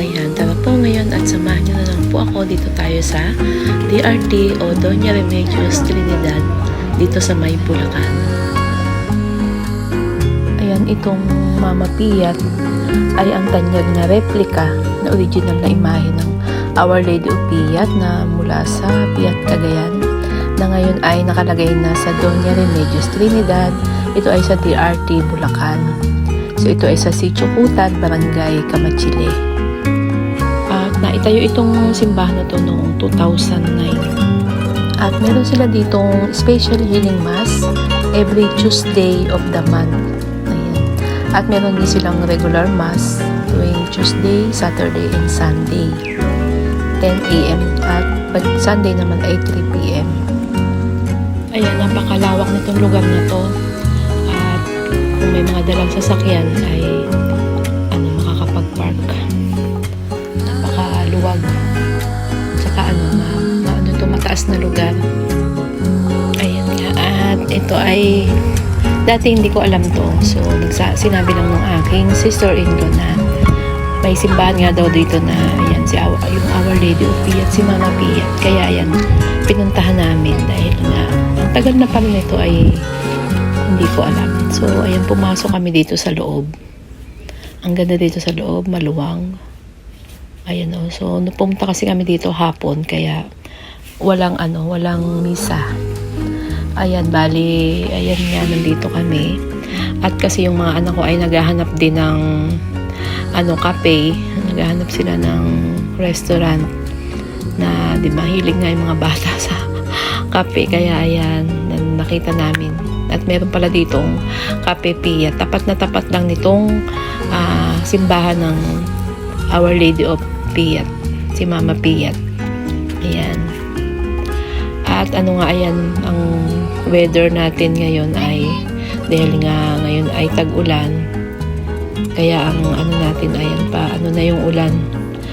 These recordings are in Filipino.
Ayan, tara po ngayon at samahan niyo na lang po ako dito tayo sa DRT o Doña Remedios Trinidad dito sa May Bulacan. Ayan, itong Mama Piat ay ang tanyag na replika na original na imahe ng Our Lady of Piat na mula sa Piat Cagayan na ngayon ay nakalagay na sa Doña Remedios Trinidad. Ito ay sa DRT Bulacan. So ito ay sa Sitio Kutan, Barangay Kamachile. Naitayo itong simbahan na to noong 2009. At meron sila ditong special healing mass every Tuesday of the month. Ayan. At meron din silang regular mass tuwing Tuesday, Saturday, and Sunday. 10 a.m. At pag Sunday naman ay 3 p.m. Ayan, napakalawak nitong lugar na to. At kung may mga dalang sasakyan ay Napakaluwag. Saka ano, ma, ma, ano to, mataas na lugar. Ayan nga. At ito ay dati hindi ko alam to. So, nagsa, sinabi lang ng aking sister-in-law na may simbahan nga daw dito na ayan, si Our, yung Our Lady of Piat, si Mama Piat. Kaya ayan, pinuntahan namin dahil nga ang tagal na pala nito ay hindi ko alam. So, ayan, pumasok kami dito sa loob. Ang ganda dito sa loob, maluwang. Ayan o. So, pumunta kasi kami dito hapon, kaya walang ano, walang misa. Ayan, bali, ayan nga, nandito kami. At kasi yung mga anak ko ay naghahanap din ng ano, cafe. Naghahanap sila ng restaurant na, di ba, hilig nga yung mga bata sa cafe. Kaya ayan, na- nakita namin. At meron pala ditong Cafe Pia. Tapat na tapat lang nitong ah, simbahan ng Our Lady of Piat. Si Mama Piat. Ayan. At ano nga, ayan, ang weather natin ngayon ay dahil nga ngayon ay tag-ulan. Kaya ang ano natin, ayan pa, ano na yung ulan.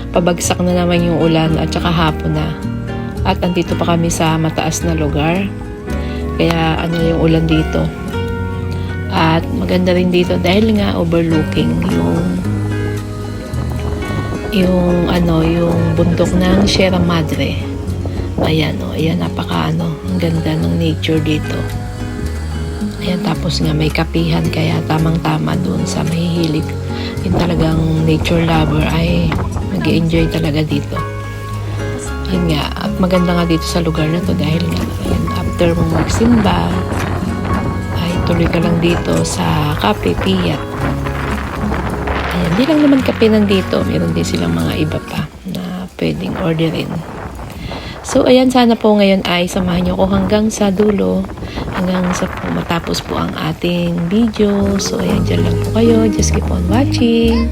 Pabagsak na naman yung ulan at saka hapon na. At andito pa kami sa mataas na lugar. Kaya ano yung ulan dito. At maganda rin dito dahil nga overlooking yung yung ano yung bundok ng Sierra Madre. Ayan o, ayan napaka ano, ang ganda ng nature dito. Ayan tapos nga may kapihan kaya tamang-tama doon sa mahihilig. Yung talagang nature lover ay nag enjoy talaga dito. Yun nga, at maganda nga dito sa lugar na to dahil nga, ayan, after mong magsimba, ay tuloy ka lang dito sa Cafe Piat. Ayan, di lang naman kape nandito, meron din silang mga iba pa na pwedeng orderin. So, ayan, sana po ngayon ay samahan niyo ko hanggang sa dulo, hanggang sa po matapos po ang ating video. So, ayan, dyan lang po kayo. Just keep on watching.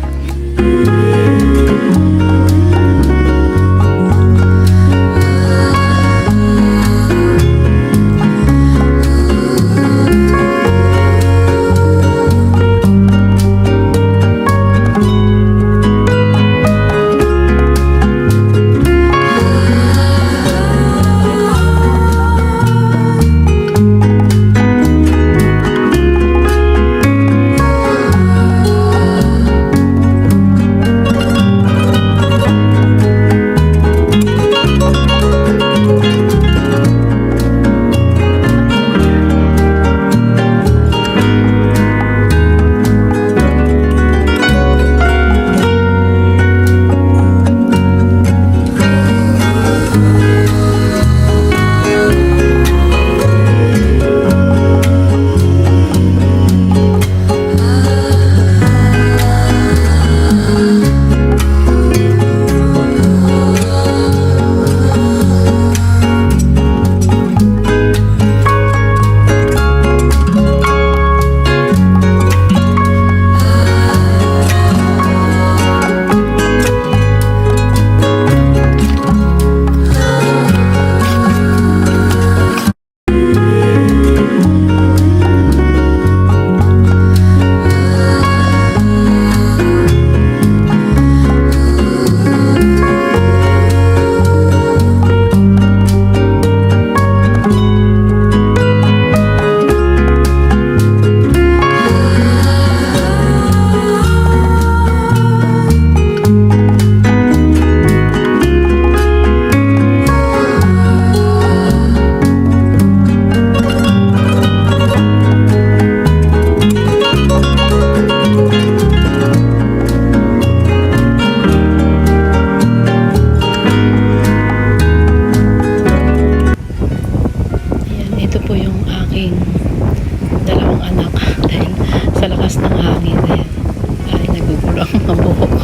aking dalawang anak. Dahil sa lakas ng hangin ay nagugulo ang mga buhok